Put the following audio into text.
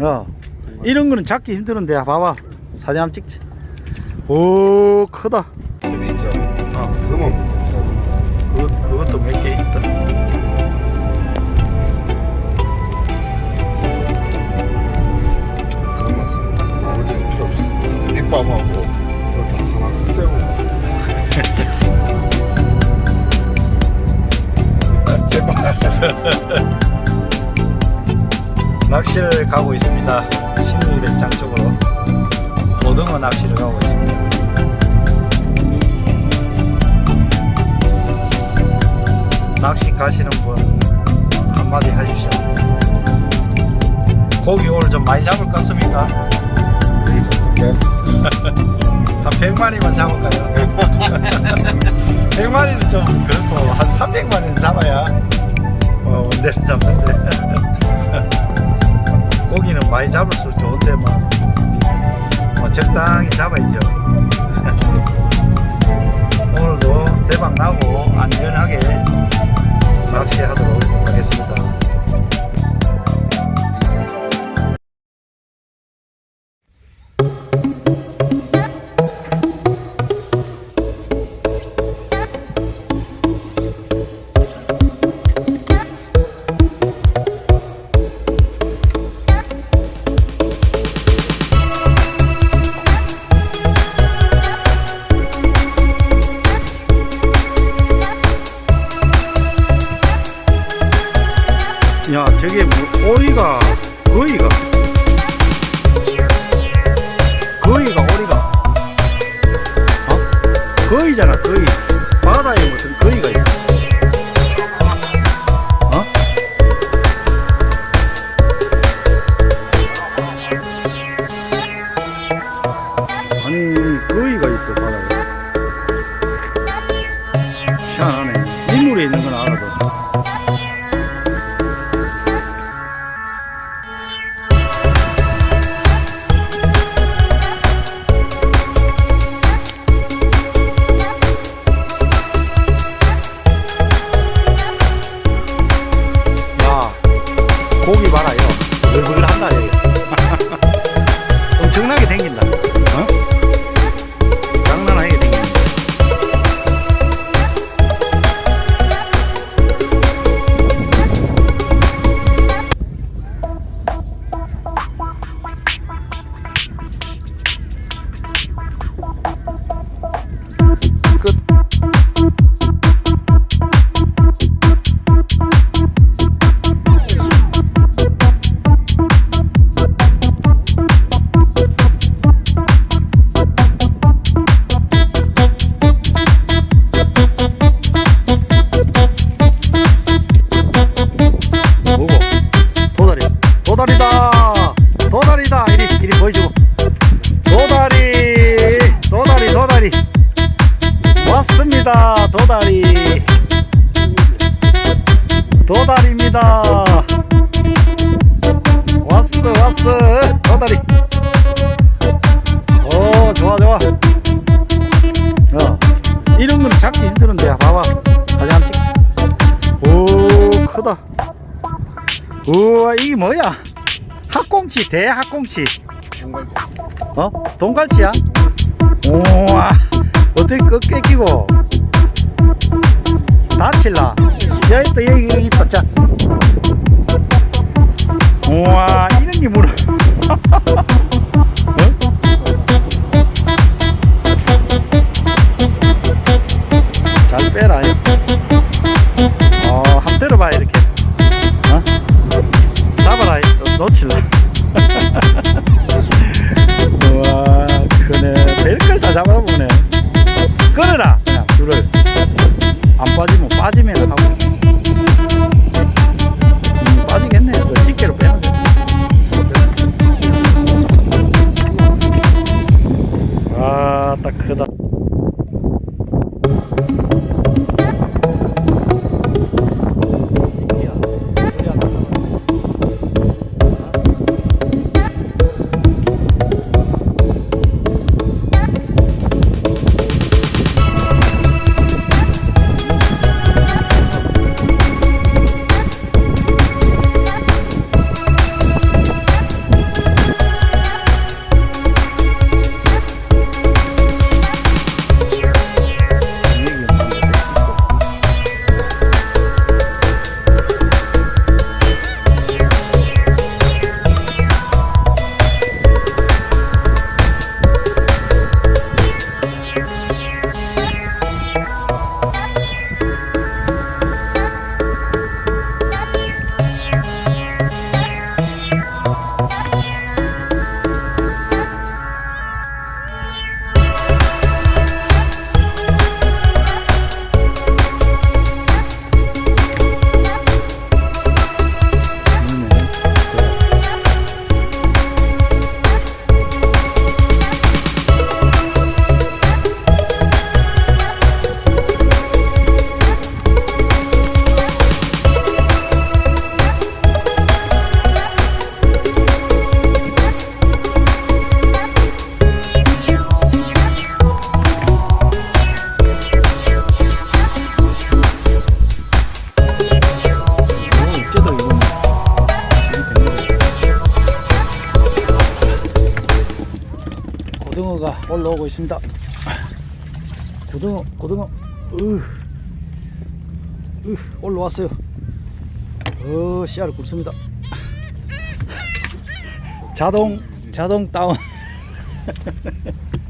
어. 이런 거는 잡기 힘드는데 봐봐 사진 한번 찍지 오 크다 재미 있죠. 어. 그거만 낚시를 가고 있습니다 신의백장 쪽으로 고등어 낚시를 가고 있습니다 낚시 가시는 분 한마디 해주시죠 고기 오늘 좀 많이 잡을 것 같습니까? 네. 한 100마리만 잡을까요? 100마리는 좀 그렇고 한 300마리는 잡아야 어, 원대를 잡는데 고기는 많이 잡을수록 좋은데 뭐, 뭐 적당히 잡아야죠 고기 봐라요. 이리 보여주고. 도다리. 도다리 도다리. 왔습니다. 도다리. 도다리입니다. 왔어 왔어. 도다리. 오 좋아 좋아. 어. 이런 거는 잡기 힘드는데 봐봐. 사진 한번 찍. 오 크다. 우와 이게 뭐야? 학꽁치 대학꽁치. 어? 돈갈치야? 우와 어떻게 꺾게 끼고. 다칠라. 여기 또 여기 여기 있다. 자 놓- 놓칠라 우와 크네 별걸 다 잡아보네. 끌어라. 그냥 줄을. 안 빠지면 빠지면 하고. 음, 빠지겠네. 그 집게로 빼면 돼. 아 딱 크다 올라오고 있습니다. 고등어, 고등어, 으, 으, 올라왔어요. 어, 씨알을 굵습니다. 자동, 자동 다운.